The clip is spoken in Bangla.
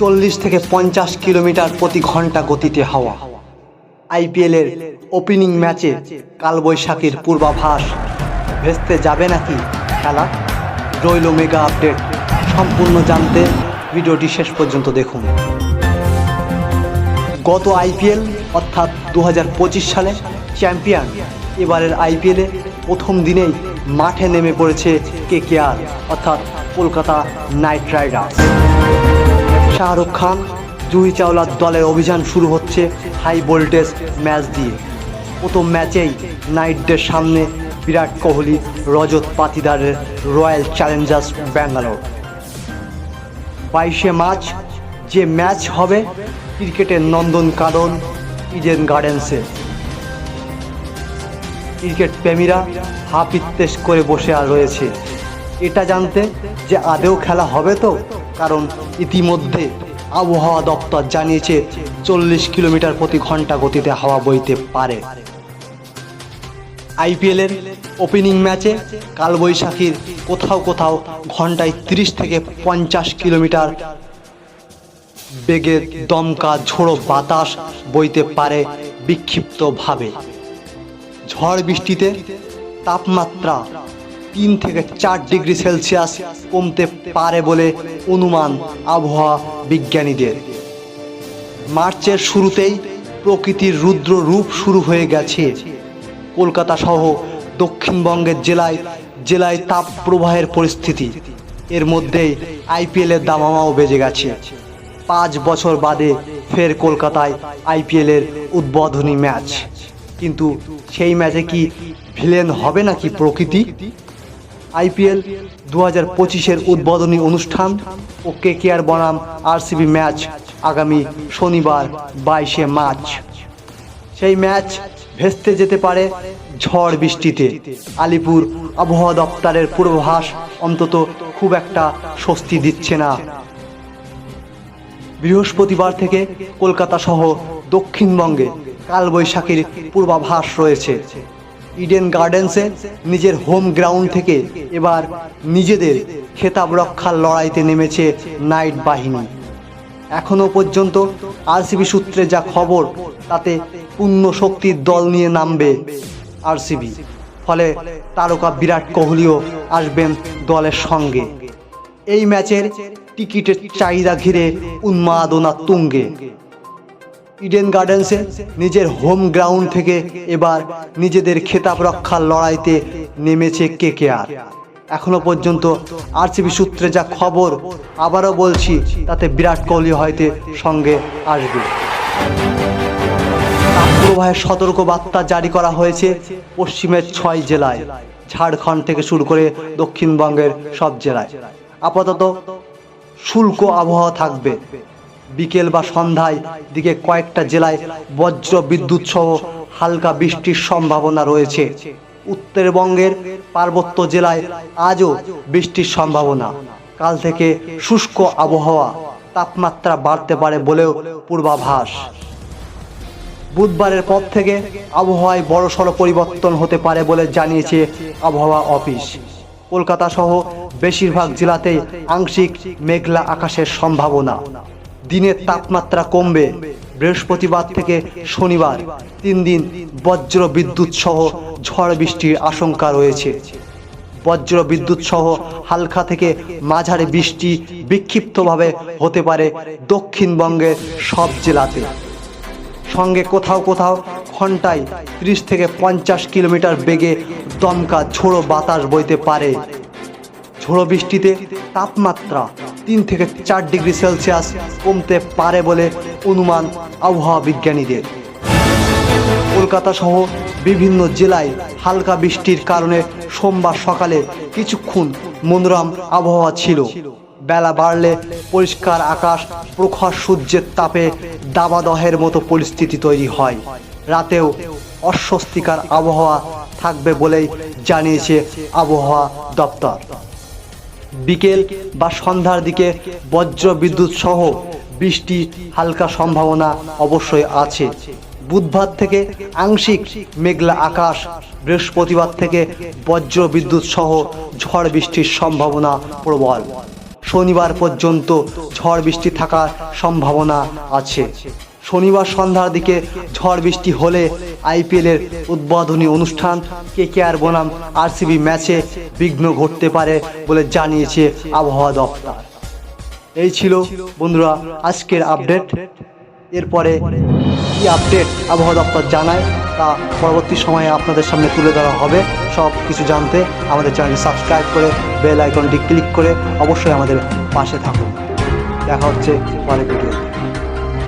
চল্লিশ থেকে পঞ্চাশ কিলোমিটার প্রতি ঘণ্টা গতিতে হাওয়া। আইপিএলের ওপেনিং ম্যাচে কালবৈশাখীর পূর্বাভাস। ভেস্তে যাবে নাকি খেলা? রইল মেগা আপডেট সম্পূর্ণ জানতে ভিডিওটি শেষ পর্যন্ত দেখুন। গত আইপিএল, অর্থাৎ দু হাজার পঁচিশ সালে চ্যাম্পিয়ন এবারের আইপিএলে প্রথম দিনেই মাঠে নেমে পড়েছে কে কেকেআর অর্থাৎ কলকাতা নাইট রাইডার্স। শাহরুখ খান। জুহি চাওলার দলের অভিযান শুরু হচ্ছে হাই ভোল্টেজ ম্যাচ দিয়ে। প্রথম ম্যাচেই নাইটদের সামনে বিরাট কোহলি, রজত পাতিদারের রয়্যাল চ্যালেঞ্জার্স, ব্যাঙ্গালোর। বাইশে মার্চ যে ম্যাচ হবে, ক্রিকেটের নন্দন কানন, ইডেন গার্ডেন্সে। ক্রিকেট প্রেমীরা হাফ করে বসে আর রয়েছে। এটা জানতে যে আদেও খেলা হবে তো? কারণ ইতিমধ্যে আবহাওয়া দপ্তর জানিয়েছে চল্লিশ কিলোমিটার প্রতি ঘণ্টা গতিতে হাওয়া বইতে পারে। আইপিএলের ওপেনিং ম্যাচে কালবৈশাখীর কোথাও কোথাও ঘন্টায় তিরিশ থেকে পঞ্চাশ কিলোমিটার বেগের দমকা ঝোড়ো বাতাস বইতে পারে বিক্ষিপ্তভাবে। ঝড় বৃষ্টিতে তাপমাত্রা তিন থেকে চার ডিগ্রি সেলসিয়াস কমতে পারে বলে অনুমান আবহাওয়া বিজ্ঞানীদের। মার্চের শুরুতেই প্রকৃতির রুদ্র রূপ শুরু হয়ে গেছে। কলকাতা সহ দক্ষিণবঙ্গের জেলায় জেলায় তাপ প্রবাহের পরিস্থিতি। এর মধ্যেই আইপিএলের দামামাও বেজে গেছে। পাঁচ বছর বাদে ফের কলকাতায় আইপিএলের উদ্বোধনী ম্যাচ। কিন্তু সেই ম্যাচে কি ভিলেন হবে নাকি প্রকৃতি? আইপিএল দু হাজার পঁচিশের উদ্বোধনী অনুষ্ঠান ও কে কেয়ার বনাম আরসিবি ম্যাচ আগামী শনিবার বাইশে মার্চ। সেই ম্যাচ ভেস্তে যেতে পারে ঝড় বৃষ্টিতে। আলিপুর আবহাওয়া দপ্তরের পূর্বাভাস অন্তত খুব একটা স্বস্তি দিচ্ছে না। বৃহস্পতিবার থেকে কলকাতা সহ দক্ষিণবঙ্গে কালবৈশাখীর পূর্বাভাস রয়েছে। ইডেন গার্ডেন্সে নিজের হোম গ্রাউন্ড থেকে এবার নিজেদের খেতাব রক্ষার লড়াইতে নেমেছে নাইট বাহিনী। এখনও পর্যন্ত আরসিবি সূত্রে যা খবর, তাতে পূর্ণ শক্তির দল নিয়ে নামবে আরসিবি ফলে তারকা বিরাট কোহলিও আসবেন দলের সঙ্গে। এই ম্যাচের টিকিটের চাহিদা ঘিরে উন্মাদনা তুঙ্গে। ইডেন গার্ডেন্সে নিজের হোম গ্রাউন্ড থেকে এবার নিজেদের খেতাব রক্ষার লড়াইতে নেমেছে কে কে আর। এখনও পর্যন্ত আরসিবি সূত্রে যা খবর, আবারও বলছি, তাতে বিরাট কোহলি হয়তো সঙ্গে আসবে। তাপপ্রবাহের সতর্ক বার্তা জারি করা হয়েছে পশ্চিমের ছয় জেলায়, ঝাড়খণ্ড থেকে শুরু করে দক্ষিণবঙ্গের সব জেলায়। আপাতত শুল্ক আবহাওয়া থাকবে। বিকেল বা সন্ধ্যায় দিকে কয়েকটা জেলায় বজ্র বিদ্যুৎ সহ হালকা বৃষ্টির সম্ভাবনা রয়েছে। উত্তরবঙ্গের পার্বত্য জেলায় আজও বৃষ্টির সম্ভাবনা। কাল থেকে শুষ্ক আবহাওয়া, তাপমাত্রা বাড়তে পারে বলেও পূর্বাভাস। বুধবারের পর থেকে আবহাওয়ায় বড়সড় পরিবর্তন হতে পারে বলে জানিয়েছে আবহাওয়া অফিস। কলকাতা সহ বেশিরভাগ জেলাতেই আংশিক মেঘলা আকাশের সম্ভাবনা। দিনের তাপমাত্রা কমবে। বৃহস্পতিবার থেকে শনিবার, তিন দিন বজ্র বিদ্যুৎ সহ ঝড় বৃষ্টির আশঙ্কা রয়েছে। বজ্র বিদ্যুৎ সহ হালকা থেকে মাঝারি বৃষ্টি বিক্ষিপ্তভাবে হতে পারে দক্ষিণবঙ্গের সব জেলাতে। সঙ্গে কোথাও কোথাও ঘন্টায় ত্রিশ থেকে পঞ্চাশ কিলোমিটার বেগে দমকা ঝোড়ো বাতাস বইতে পারে। ঝোড়ো বৃষ্টিতে তাপমাত্রা তিন থেকে চার ডিগ্রি সেলসিয়াস কমতে পারে বলে অনুমান আবহাওয়া বিজ্ঞানীদের। কলকাতা সহ বিভিন্ন জেলায় হালকা বৃষ্টির কারণে সোমবার সকালে কিছুক্ষণ মনোরম আবহাওয়া ছিল। বেলা বাড়লে পরিষ্কার আকাশ, প্রখর সূর্যের তাপে দাবাদহের মতো পরিস্থিতি তৈরি হয়। রাতেও অস্বস্তিকর আবহাওয়া থাকবে বলেই জানিয়েছে আবহাওয়া দপ্তর। বিকেল বা সন্ধ্যার দিকে বজ্র বিদ্যুৎ সহ বৃষ্টি হালকা সম্ভাবনা অবশ্যই আছে। বুধবার থেকে আংশিক মেঘলা আকাশ, বৃহস্পতিবার থেকে বজ্র বিদ্যুৎ সহ ঝড় বৃষ্টির সম্ভাবনা প্রবল। শনিবার পর্যন্ত ঝড় বৃষ্টি থাকার সম্ভাবনা আছে। শনিবার সন্ধ্যার দিকে ঝড় বৃষ্টি হলে আইপিএলের উদ্বোধনী অনুষ্ঠান কে কে আর বনাম আরসিবি ম্যাচে বিঘ্ন ঘটতে পারে বলে জানিয়েছে আবহাওয়া দপ্তর। এই ছিল বন্ধুরা আজকের আপডেট। এরপরে কি আপডেট আবহাওয়া দপ্তর জানায় তা পরবর্তী সময়ে আপনাদের সামনে তুলে ধরা হবে। সব কিছু জানতে আমাদের চ্যানেলটি সাবস্ক্রাইব করে বেল আইকনটি ক্লিক করে অবশ্যই আমাদের পাশে থাকুন। দেখা হচ্ছে পরের ভিডিও